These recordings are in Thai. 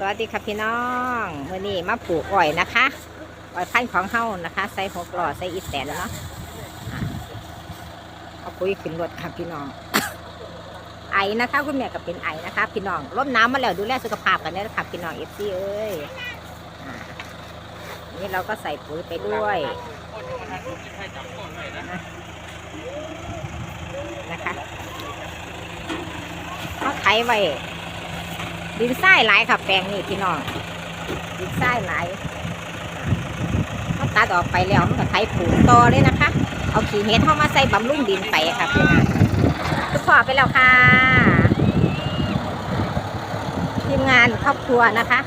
สวัสดีค่ะพี่น้องมื่อนี้มาปลูกอ้อยนะคะอ้อยพันธุ์ของเฮานะคะ ใส่หกหล้อใส่อีแตนเนาะอะเอาปุ๋ยขึ้นรถค่ะพี่น้อง ไอนะคะ คุณแม่ก็เป็นไอนะคะ พี่น้องลดน้ำมาแล้วดูแลสุขภาพกันเด้อค่ะพี่น้องเอฟซีเอ้ยอนี่เราก็ใส่ปุ๋ยไปด้วยนะคะเขาไถไว้ ดินทรายหลายค่ะแปลงนี่พี่น้องดินทรายหลายมันตัดออกไปแล้วมันก็ไถปลูกต่อเลยนะคะ เอาขี้เห็ดเข้ามาใส่บำรุงดินไปค่ะพี่น้องทุกขอไปแล้วค่ะทีมงานครอบครัวนะคะ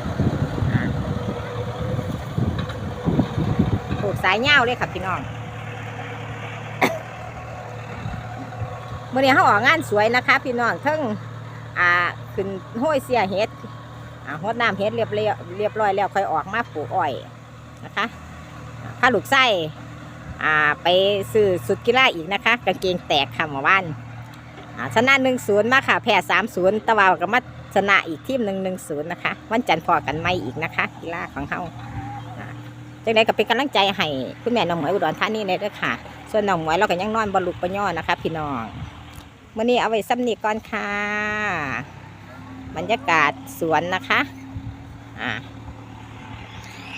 ปลูกสายเง่าเลยค่ะพี่น้องเมื่อนี้เขาออกงานสวยนะคะ พี่น้องเทั้งอ่า ขึ้นห้วยเสียเฮ็ดอ่าหดน้ำเฮ็ดเรียบเรียบเรียบร้อยแล้วค่อยออกมาปลูกอ้อยนะคะอ่าพาลูกไส้อ่าไปซื้อสุดกีฬาอีกนะคะกางเกงแตกค่ะเมื่อวานอ่าชนะหนึ่งศูนย์มาค่ะแพ้สามศูนย์ตะวันก็มาชนะอีกทีมหนึ่งหนึ่งศูนย์นะคะวันจันทร์พอกันไม่อีกนะคะ กีฬาของเขาจังไดก็เป็นกำลังใจให้คุณแม่น้องหมวยอุดรธานีเลยด้วยค่ะ ส่วนน้องหมวยเราก็ยังนอนบนลุกบนย่อนะคะ พี่น้องมื่อนี้เอาไว้ซ้ำนี่ก่อนค่ะ บรรยากาศสวนนะคะอ่า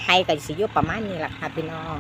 ให้กับสิยุประมาณนี้แหละค่ะพี่น้อง